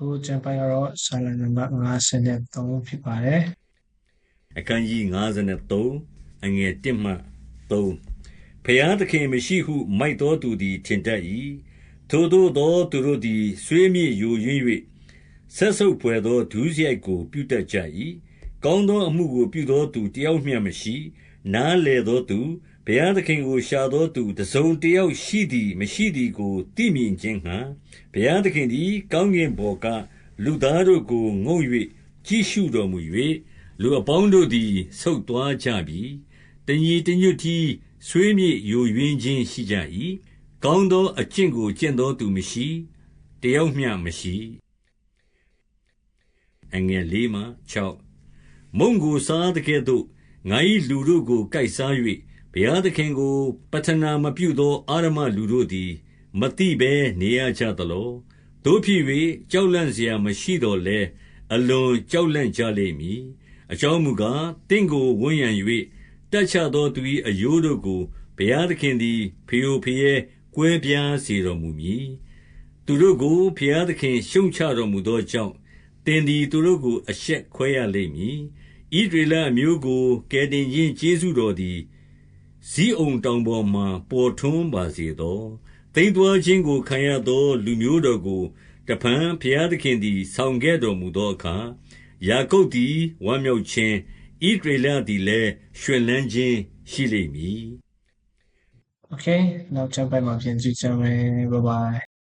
အခုကျမ်းပိုင်းကတော့ဆာလနံပါတ်53ဖြစ်ပါတယ်အခန်းကြီး53အငယ်1မှ3ဖျားသခင်မရှိဟု မိုက်သောသူသည်ထင်တတ်၏ထိုသို့သောသူတို့သည်ဆွေးမြေ့ယိုယွင်း၍ဆက်ဆုပ်ပွေသောဒုစရိုက်ကို ပြုတတ်ကြ၏ကောင်းသောအမှုကိုပြုသောသူတယောက်မျှမရှိ နားလေသောသူ ဘုရားသခင်ကိုရှာသောသူ တစုံတယောက်ရှိသည် မရှိသည်ကို သိမြင်ခြင်းဟံဘုရားသခင်သည် ကောင်းကင်ဘော်က လူသားတို့ကို ငုံ၍ကြည့်ရှုတော်မူ၍လူအပေါင်းတို့သည် ဆုတ်သွားကြပြီ တညီတညွတ်တီဆွေးမြေ့ယိုယွင်းခြင်းရှိကြ၏ကောင်းသောအကျင့်ကို ကျင့်သောသူမရှိ တယောက်မျှမရှိအငယ်၄မှ6မုံကိုစားတဲ့ကဲ့သို့ ငါ၏လူတို့ကို ကိုက်စား၍ ဘုရားသခင်ကို ပဌနာမပြုသော အဓမ္မလူတို့သည် မသိဘဲနေရကြသလော။သို့ဖြစ်၍ကြောက်လန့်စရာမရှိသော်လည်း အလွန်ကြောက်လန့်ကြလိမ့်မည်။အကြောင်းမူကား၊သင့်ကိုဝန်းရံ၍တပ်ချသောသူ၏အရိုးတို့ကို ဘုရားသခင်သည် ဖရိုဖရဲကွဲပြားစေတော်မူမည်။သူတို့ကို ဘုရားသခင်ရှုတ်ချတော်မူသောကြောင့်၊သင်သည် သူတို့ကို အရှက်ခွဲရလိမ့်မည်။ဣသရေလအမျိုးကို ကယ်တင်ခြင်းကျေးဇူးတော်သည် ဇိအုန်တောင်ပေါ်မှာ ပေါ်ထွန်းပါစေသော။သိမ်းသွားခြင်းကို ခံရသော လူမျိုးတော်ကို တဖန် ဘုရားသခင်သည် ဆောင်ခဲ့တော်မူသောအခါ၊ယာကုပ်သည် ဝမ်းမြောက်ခြင်း၊ဣသရေလသည်လည်း ရွှင်လန်းခြင်းရှိလိမ့်မည်။ Okay. နောက်ကျမ်းပိုင်းမှာ ပြန်ကြည့်ကြမယ်။ Bye bye.